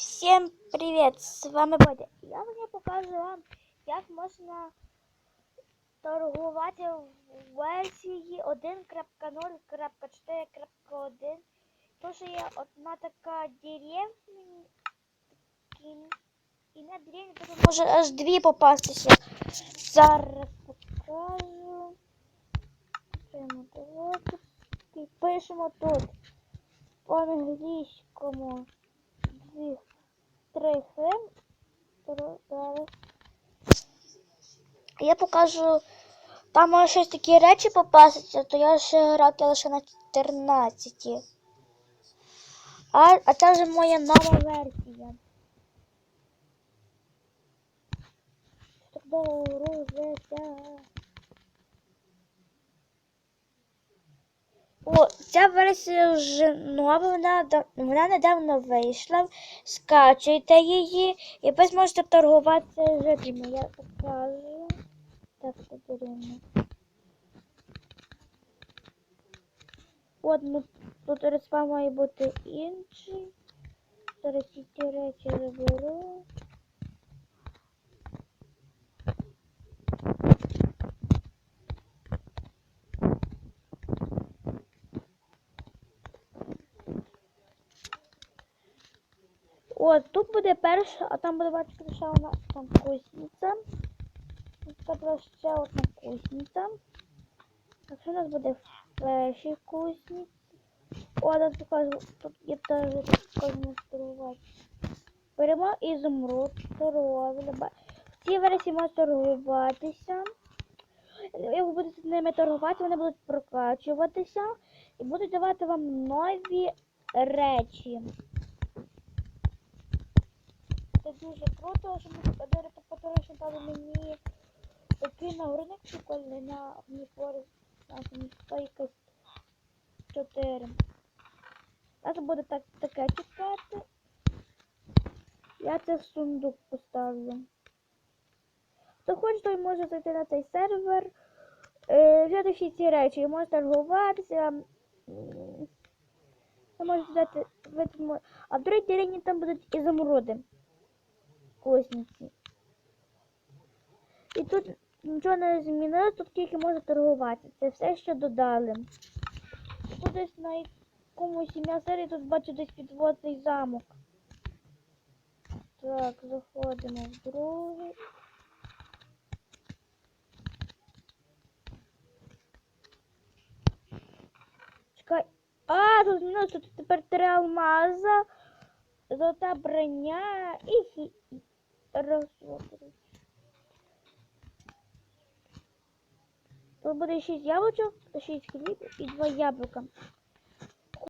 Всем привет! С вами Бодя. Я сьогодні покажу вам, як можна торгувати в версії 1.0.4.1. Тому що є одна така деревня, і на деревні тут може аж дві попастися. Зараз покажу. І пишемо тут по-англійському. Дві хвилин. Я покажу. Там може щось такі речі попастися, то я ще грав лише на 14. А, а це вже моя нова версія. О, ця версія вже нова, вона, недавно вийшла. Скачуйте її і ви зможете торгуватися жителями. Я покажу. Так, Катерина. От, ну, тут респа має бути інший. Зараз ці речі заберу. От, тут буде перша, а там буде бачити, що у нас там кузниця. Тут буде ще одна кузниця. Так що у нас буде в першій кузниці. О, тут покажу, тут є теж так демонструвати. Беремо ізумруд, торговля. В цій версії можна торгуватися. Як будете з ними торгувати, вони будуть прокачуватися і будуть давати вам нові речі. Дуже круто, що ми подарити фотографію дали мені такий нагрудник прикольний на на стойкость 4. Зараз буде так, таке чекати. Я це в сундук поставлю. Хто хоче, той може зайти на цей сервер, е, взяти всі ці речі, може торгуватися. Ви можете мо- а в другій рівні там будуть ізумруди косниці. І тут нічого не змінилось, тут тільки можна торгувати. Це все, що додали. Тут десь на якомусь ім'я серії тут бачу десь підводний замок. Так, заходимо в другий. Чекай. А, тут змінилось, тут тепер три алмаза, золота броня і хі... розсмотрю. Тут буде 6 яблучок, 6 хліб і 2 яблука.